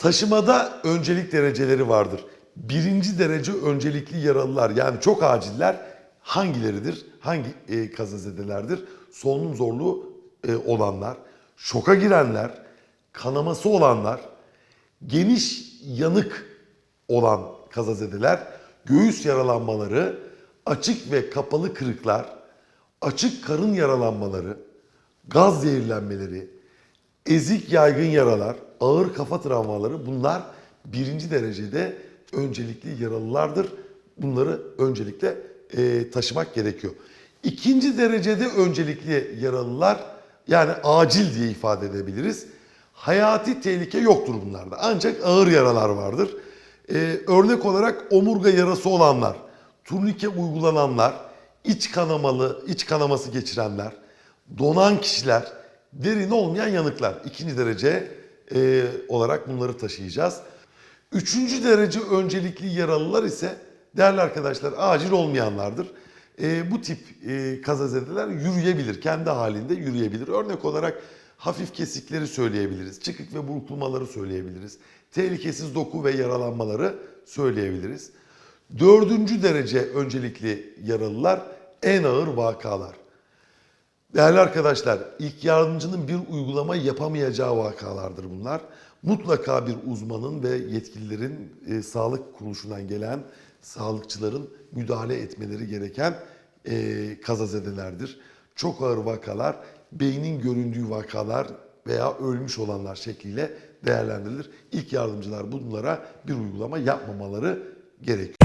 Taşımada öncelik dereceleri vardır. Birinci derece öncelikli yaralılar yani çok aciller hangileridir? Hangi e, kazazedelerdir? Solunum zorluğu e, olanlar, şoka girenler, kanaması olanlar, geniş yanık olan kazazedeler, göğüs yaralanmaları, açık ve kapalı kırıklar, açık karın yaralanmaları, gaz zehirlenmeleri, ezik yaygın yaralar, ağır kafa travmaları bunlar birinci derecede öncelikli yaralılardır. Bunları öncelikle e, taşımak gerekiyor. İkinci derecede öncelikli yaralılar yani acil diye ifade edebiliriz. Hayati tehlike yoktur bunlarda ancak ağır yaralar vardır. E, örnek olarak omurga yarası olanlar, turnike uygulananlar, iç kanamalı, iç kanaması geçirenler, donan kişiler, derin olmayan yanıklar. ikinci derece e, olarak bunları taşıyacağız. Üçüncü derece öncelikli yaralılar ise değerli arkadaşlar acil olmayanlardır. E, bu tip e, kazazedeler yürüyebilir, kendi halinde yürüyebilir. Örnek olarak hafif kesikleri söyleyebiliriz, çıkık ve burkulmaları söyleyebiliriz. Tehlikesiz doku ve yaralanmaları söyleyebiliriz. Dördüncü derece öncelikli yaralılar en ağır vakalar. Değerli arkadaşlar, ilk yardımcının bir uygulama yapamayacağı vakalardır bunlar. Mutlaka bir uzmanın ve yetkililerin, e, sağlık kuruluşundan gelen sağlıkçıların müdahale etmeleri gereken e, kazazedelerdir. Çok ağır vakalar, beynin göründüğü vakalar veya ölmüş olanlar şekliyle değerlendirilir. İlk yardımcılar bunlara bir uygulama yapmamaları gerekiyor.